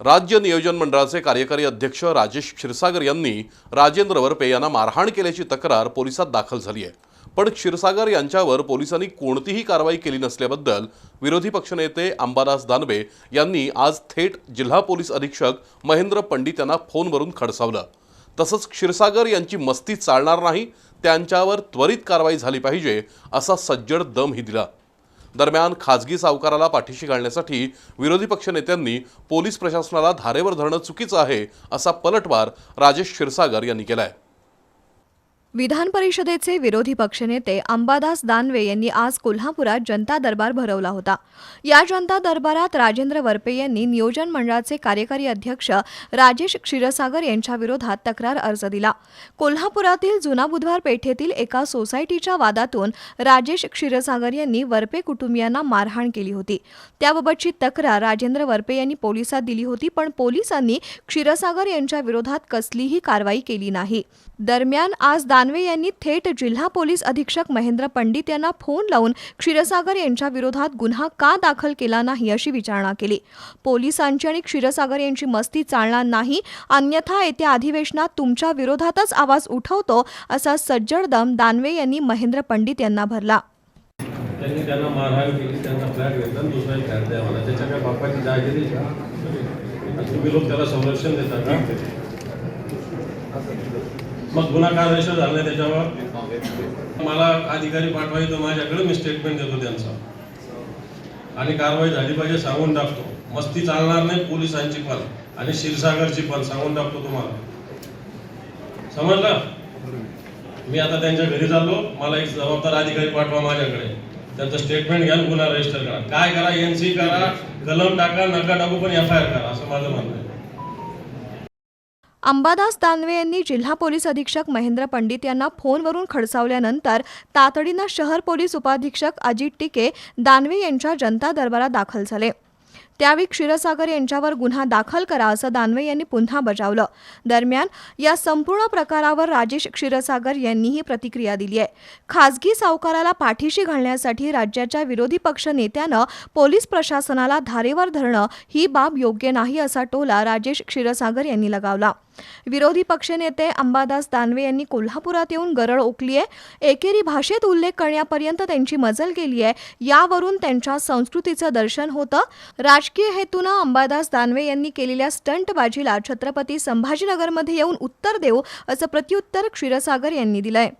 राज्य नियोजन मंडळाचे कार्यकारी अध्यक्ष राजेश क्षीरसागर यांनी राजेंद्र वरपे यांना मारहाण केल्याची तक्रार पोलिसात दाखल झाली आहे. पण क्षीरसागर यांच्यावर पोलिसांनी कोणतीही कारवाई केली नसल्याबद्दल विरोधी पक्षनेते अंबादास दानवे यांनी आज थेट जिल्हा पोलीस अधीक्षक महेंद्र पंडित यांना फोनवरून खडसावलं. तसंच क्षीरसागर यांची मस्ती चालणार नाही त्यांच्यावर त्वरित कारवाई झाली पाहिजे असा सज्जड दमही दिला. दरम्यान खाजगी सावकाराला पाठीशी घालण्यासाठी विरोधी पक्षनेत्यांनी पोलीस प्रशासनाला धारेवर धरणं चुकीचं आहे असा पलटवार राजेश क्षीरसागर यांनी केला आहे विधान परिषदेचे विरोधी पक्षनेते अंबादास दानवे यांनी आज कोल्हापुरात जनता दरबार भरवला होता. या जनता दरबारात राजेंद्र वरपे यांनी नियोजन मंडळाचे कार्यकारी अध्यक्ष राजेश क्षीरसागर यांच्या विरोधात तक्रार अर्ज दिला. कोल्हापुरातील जुना बुधवार पेठेतील एका सोसायटीच्या वादातून राजेश क्षीरसागर यांनी वरपे कुटुंबियांना मारहाण केली होती. त्याबाबतची तक्रार राजेंद्र वरपे यांनी पोलिसात दिली होती पण पोलिसांनी क्षीरसागर यांच्या विरोधात कसलीही कारवाई केली नाही. दरम्यान आज दानवे यांनी थेट जिल्हा पोलीस अधीक्षक महेंद्र पंडित यांना फोन लावून क्षीरसागर यांच्या विरोधात गुन्हा का दाखल केला नाही अशी विचारणा केली. पोलिसांची आणि क्षीरसागर यांची मस्ती चालणार नाही अन्यथा येत्या अधिवेशनात तुमच्या विरोधातच आवाज उठवतो असा सज्जड दम दानवे यांनी महेंद्र पंडित यांना भरला. त्यांनी त्यांना मारहाण केली त्यांचा फ्लॅट घेतला आणि दुसरा एक फ्लॅट द्या मला त्याच्या काय बापाची जाय आहे का? तुम्ही लोक त्याला संरक्षण देता का? मग गुन्हा का रजिस्टर झाला नाही त्याच्यावर. मला अधिकारी पाठवायचं माझ्याकडे मी स्टेटमेंट देतो त्यांचा. आणि कारवाई झाली पाहिजे सांगून टाकतो. मस्ती चालणार नाही पोलिसांची पण आणि क्षीरसागरची पण सांगून टाकतो तुम्हाला. समजलं? मी आता त्यांच्या घरी चाललो. मला एक जबाबदार अधिकारी पाठवा माझ्याकडे. त्यांचं स्टेटमेंट घ्या पुन्हा गुन्हा रजिस्टर करा. काय करा? एनसी करा. कलम टाका नका टाकू पण एफ आय आर करा. असं माझं म्हणणं आहे. अंबादास दानवे यांनी जिल्हा पोलीस अधीक्षक महेंद्र पंडित यांना फोनवरून खडसावल्यानंतर तातडीनं शहर पोलीस उपाधीक्षक अजित टिके दानवे यांच्या जनता दरबारात दाखल झाले. त्यावेळी क्षीरसागर यांच्यावर गुन्हा दाखल करा असं दानवे यांनी पुन्हा बजावलं. दरम्यान या संपूर्ण प्रकारावर राजेश क्षीरसागर यांनीही प्रतिक्रिया दिली आहे. खासगी सावकाराला पाठीशी घालण्यासाठी राज्याच्या विरोधी पक्ष नेत्यानं पोलीस प्रशासनाला धारेवर धरणं ही बाब योग्य नाही असा टोला राजेश क्षीरसागर यांनी लगावला. विरोधी पक्षनेते अंबादास दानवे यांनी कोल्हापुरात येऊन गरळ ओकली आहे एकेरी भाषेत उल्लेख करण्यापर्यंत त्यांची मजल केली आहे यावरून त्यांच्या संस्कृतीचं दर्शन होतं. राजकीय हेतूनं अंबादास दानवे यांनी केलेल्या स्टंटबाजीला छत्रपती संभाजीनगरमध्ये येऊन उत्तर देऊ असं प्रत्युत्तर क्षीरसागर यांनी दिलंय.